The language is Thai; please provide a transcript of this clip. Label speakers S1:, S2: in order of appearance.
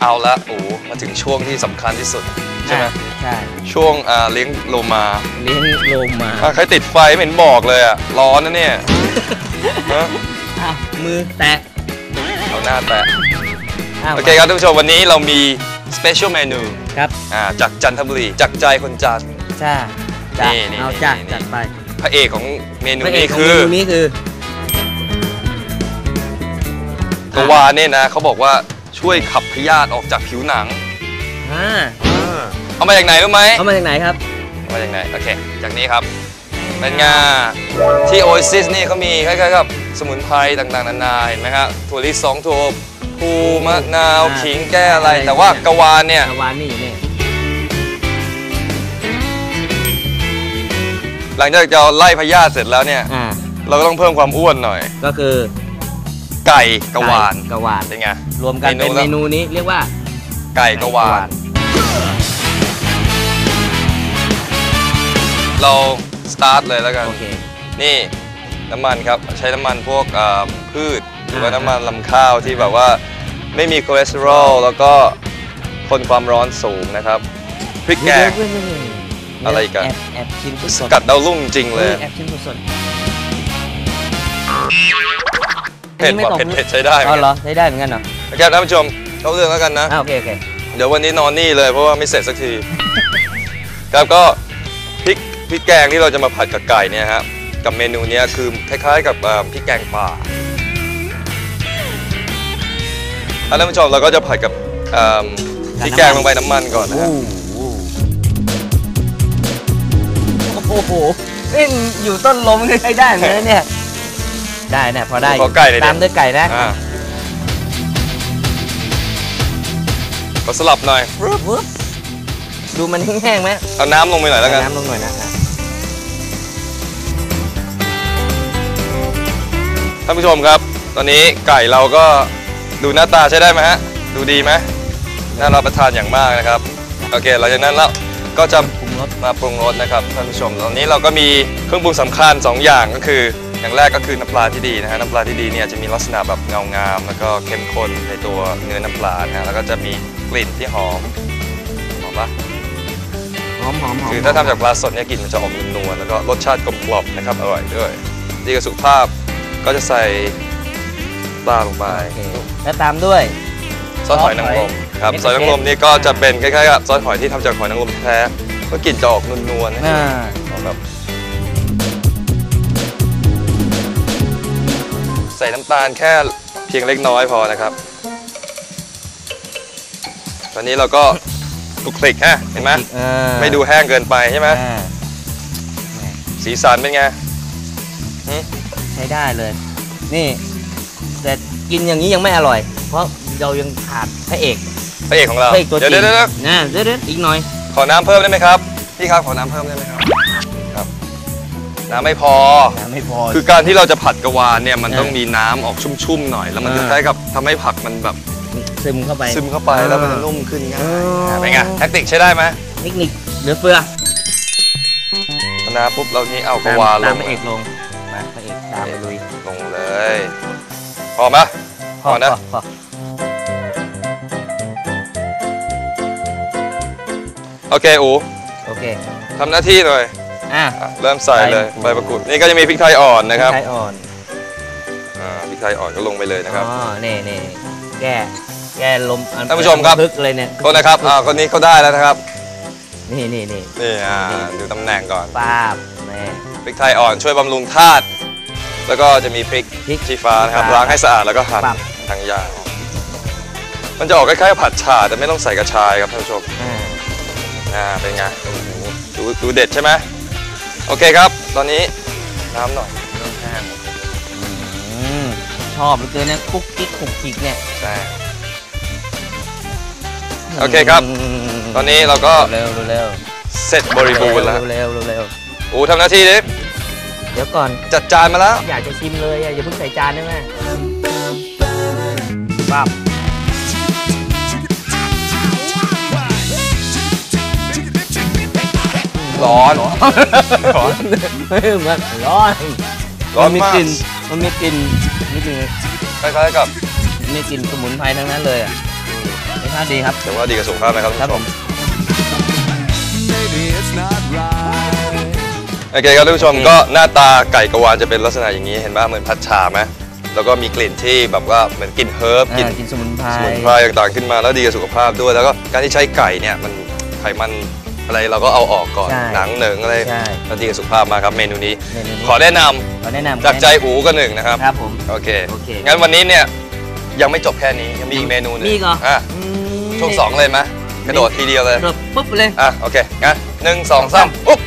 S1: เอาละโอ้มาถึงช่วงที่สำคัญที่สุด ใช่ไหม
S2: อะใช่
S1: ช่วงอ่าเลี้ยงโลมา
S2: เลี้ยงโลมา
S1: อะใครติดไฟไม่เห็นบอกเลยอะร้อนนะเนี่ยฮะ
S2: อ้าวมือแตะ
S1: เอาหน้าแตะ
S2: อ้าว
S1: โอเคครับท่านผู้ชมวันนี้เรามี special menu
S2: ครับ
S1: อ่าจากจันทบุรีจากใจคนจันทร์
S2: จ้าจ้า
S1: นี่นี่
S2: เอาจ้า
S1: นี่
S2: จัดไป
S1: พระเอกของเมนู
S2: พระเอ
S1: นี้
S2: กของ
S1: คื
S2: เม
S1: อ
S2: นูนี้คือ
S1: กวาเนี่ยนะเขาบอกว่า ช่วยขับพยาธิออกจากผิวหนัง
S2: อ่า
S1: เอามาจากไหนรู้ไหม
S2: เขามาจากไหนครับ
S1: เอามาจากไหนโอเค จากนี้ครับ เป็นไงาที่โอซิสนี่เขามีคล้ายๆกับสมุนไพรต่างๆนานาเห็นไหมครับถั่วลิสงถั่วพูมะนาว
S2: อ่า
S1: ขิงแก้อะไร
S2: อะไร
S1: แต่ว่ากวานเนี่ย
S2: กวานนี่เนี่ย
S1: หลังจากเราไล่พยาธิเสร็จแล้วเนี่ย
S2: อ่า
S1: เราก็ต้องเพิ่มความอ้วนหน่อย
S2: ก็คือ
S1: ไก่กวาน
S2: ไก่กวาน
S1: เป็นไง
S2: รวมกัน
S1: เมนู
S2: เป็น
S1: ละ
S2: เมนูนี้เรียกว่า
S1: ไก่กวาน เราสตาร์ทเลยแล้วกัน
S2: โอเค
S1: นี่น้ำมันครับ ใช้น้ำมันพวกเอ่อพืช หรือว่า
S2: อ่า
S1: น้ำมันลำข้าวที่แบบว่าไม่มีคอเลสเตอรอลแล้วก็ทนความร้อนสูงนะครับ พริกแกง
S2: เดี๋ยวๆๆๆ
S1: อะไรอีกัน
S2: แอบแอบชิมสดๆ
S1: กัดดาวรุ่งจริงเลย
S2: แอบชิมสดๆ
S1: เผ็ด
S2: อันนี้ไม่
S1: ว่ะ
S2: ต้อง
S1: เผ็ดเผ็ดใช้ได้เหมื
S2: อ๋
S1: อ
S2: อนเหรอใช้ได้เหมือนกันเหรอ
S1: กั นนะครับท่านผู้ชมเข้าเรื่องแล้วกันนะ
S2: อ่าโอเคโอเค
S1: เดี๋ยววันนี้นอนนี่เลยเพราะว่าไม่เสร็จสักที ครับก็พริกพริกแกงที่เราจะมาผัดกับไก่เนี่ยครับกับเมนูเนี้ยคือคล้ายๆกับเอ่อพริกแกงป่าอะท่านผู้ชมเราก็จะผัดกับเอิ่มพริกแกงลงไปน้ำมันก่อนนะ
S2: โอ้
S1: ฮะ
S2: โหโอ้โหนี่อยู่ต้นลมก็ใช้ได้เหมือนกันเนี่ย ได้เนี่ยพอได้
S1: ขอไก่หน่อยดิ
S2: ตามด้วยไก่นะ
S1: อ่า ขอสลับหน่อย
S2: ปึ๊บปึ๊บดูมันแห้งๆไหม
S1: เอาน้ำลงไปหน่อยแล้วกัน
S2: น้ำลงหน่อยนะอะ
S1: ท่านผู้ชมครับ ตอนนี้ไก่เราก็ดูหน้าตาใช้ได้ไหมฮะ ดูดีไหมน่ารับประทานอย่างมากนะครับ โอเค หลังจากนั้นแล้วก็จะ
S2: ปรุงรส
S1: มาปรุงรสนะครับท่านผู้ชม ตอนนี้เราก็มีเครื่องปรุงสำคัญ 2 อย่างก็คือ อย่างแรกก็คือน้ำปลาที่ดีนะฮะน้ำปลาที่ดีเนี่ยจะมีลักษณะแบบเงางาม แล้วก็เข้มข้นในตัวเนื้อน้ำปลานะฮะแล้วก็จะมีกลิ่นที่หอมหอมปะ
S2: หอมหอมหอม
S1: คือถ้าทำจากปลาสดเนี่ยกลิ่นมันจะออกนวลๆแล้วก็รสชาติกลมกล่อมนะครับอร่อยด้วยดีกับสุขภาพก็จะใส่ปลาลงไป
S2: โอเคแล้วตามด้วย
S1: ซอสหอยนางรมครับ
S2: เม็ด
S1: ซอสหอยนางรมนี่ก็จะเป็นคล้ายๆกับซอสหอยที่ทำจากหอยนางรมแท้ก็กลิ่นจะออกนวลๆนะ
S2: อ่า
S1: ออกแบบ ใส่น้ำตาลแค่เพียงเล็กน้อยพอนะครับ ตอนนี้เราก็คลุกคลิกฮะเห็นไหม
S2: อ่า
S1: ไม่ดูแห้งเกินไปใช่ไหม
S2: อ่า
S1: สีสันเป็นไง
S2: ใช้ได้เลย นี่ แต่กินอย่างนี้ยังไม่อร่อย เพราะเรายังขาดพระเอก
S1: พระเอกของเรา
S2: พระเอกตัวจ
S1: เดี๋ยว
S2: ริง
S1: เดี๋ยวเดี๋ยว
S2: นะเดี๋ยวเดี๋ยวอีกหน่อย
S1: ขอน้ำเพิ่มได้ไหมครับพี่ครับขอน้ำเพิ่มได้ไหมครับครับ น้ำไม่พอ
S2: นะไม่พอ
S1: คือการที่เราจะผัดกระวานเนี่ยมัน
S2: เออ
S1: ต้องมีน้ำออกชุ่มๆหน่อย แล้วมัน
S2: เอ
S1: จะ
S2: อ
S1: คล้ายกับทำให้ผักมันแบบ
S2: ซึมเข้าไป
S1: ซึมเข้าไปแล้วมันจะนุ่มขึ้นง่าย
S2: อ๋อ
S1: อะเป็นไงแทคติกใช้ได้ไหม
S2: เทคนิคเหลือเฟือ
S1: พอน้ำปุ๊บเรานี่เอากระวานล
S2: ตาม
S1: ง
S2: พระเอกลงมาพระเอกตามไปลุย
S1: ลงเลยพอไหมพอนะ
S2: พอ
S1: โอเคอู
S2: โอเค
S1: ทำหน้าที่หน่อย
S2: อะ
S1: อะ เริ่มใส่เลย
S2: ใส่
S1: ใบมะกรูดนี่ก็จะมีพริกไทยอ่อนนะครับ
S2: ไทยอ่อน
S1: อ่าพริกไทยอ่อนก็ลงไปเลยนะครับ
S2: อ๋อนี่นี่แก้แก้ลมอั
S1: ท่านผู้ชมครับ
S2: พึกเลยเนี่ย
S1: โทษนะครับอ่าคนนี้เขาได้แล้วนะครับ
S2: นี่นี่นี่
S1: นี่อ่าดูตำแหน่งก่อน
S2: ป้าบแม่
S1: พริกไทยอ่อนช่วยบำรุงธาตุ แล้วก็จะมีพริก
S2: พริก
S1: ชี้ฟ้านะครับ
S2: ชี้ฟ้า
S1: ล้างให้สะอาดแล้วก็หั่น
S2: ปรับ
S1: ทางยางมันจะออกคล้ายๆกับผัดฉ่าแต่ไม่ต้องใส่กระชายครับท่านผู้ชม
S2: อ่า
S1: อ่าเป็นไงโอ้โหดูดูเด็ดใช่ไหม โอเคครับ ตอนนี้น้ำหน่อยเริ่มแห้ง
S2: อืมชอบเหลือเกินนะคุกกิ๊กคุกกิ๊กเนี่ย
S1: ใช่โอเคครับ
S2: ม
S1: ตอนนี้เราก็
S2: เร็วเร็วเร็ว
S1: เสร็จบริบูรณ์แล้ว
S2: เร็วเร็วเร็ว
S1: โอ้ทำหน้าที่ดิ
S2: เดี๋ยวก่อน
S1: จัดจานมาแล้ว
S2: อยากจะชิมเลยอะอย่าเพิ่งใส่จานได้ไหมปั๊บ
S1: ร้อน ร้อน
S2: เฮ้ยมันร้อน
S1: ร้อน
S2: มี
S1: มาก
S2: กลิ่นมันมีกลิ่นมีกลิ่น
S1: คล้ายๆกับ
S2: มีกลิ่นสมุนไพรทั้งนั้นเลยอะสชาติดีครับ
S1: ถือว่าดีกับสุขภาพนะครับ
S2: ครับ
S1: ท่าน
S2: ผ
S1: ผู้ช
S2: ม
S1: ม
S3: Maybe it's not right.
S1: โอเคครับท่านผู้ชมก็หน้าตาไก่กระวานจะเป็นลักษณะอย่างนี้เห็นป่ะเหมือนผัดฉาไหมแล้วก็มีกลิ่นที่แบบว่าเหมือนกลิ่นเฮิร์บกลิ่น
S2: อ่ากินสมุนไพร
S1: สมุนไพรต่างๆขึ้นมาแล้วดีกับสุขภาพด้วย แล้วก็การที่ใช้ไก่เนี่ยมันไขมัน อะไรเราก็เอาออกก่อน
S2: ใช่
S1: หนังเหนิงอะไร
S2: ใช่
S1: แล้วดีกับสุขภาพมากครับเมนูนี้
S2: เมนูนี้
S1: ขอแนะนำ
S2: ขอแนะนำ
S1: จากใจอูก็หนึ่งนะครับ
S2: ครับผม
S1: โอเค
S2: โอเค
S1: งั้นวันนี้เนี่ยยังไม่จบแค่นี้ยังมีอีกเมนูหนึง
S2: มีอีกเหรอ
S1: อะ
S2: อืม
S1: ช่วงสองเลยไหมกระโดดทีเดียวเลย
S2: กระโดดปุ๊บไปเลย
S1: อะโอเคงั้นหนึ่งสองสามอุ๊บ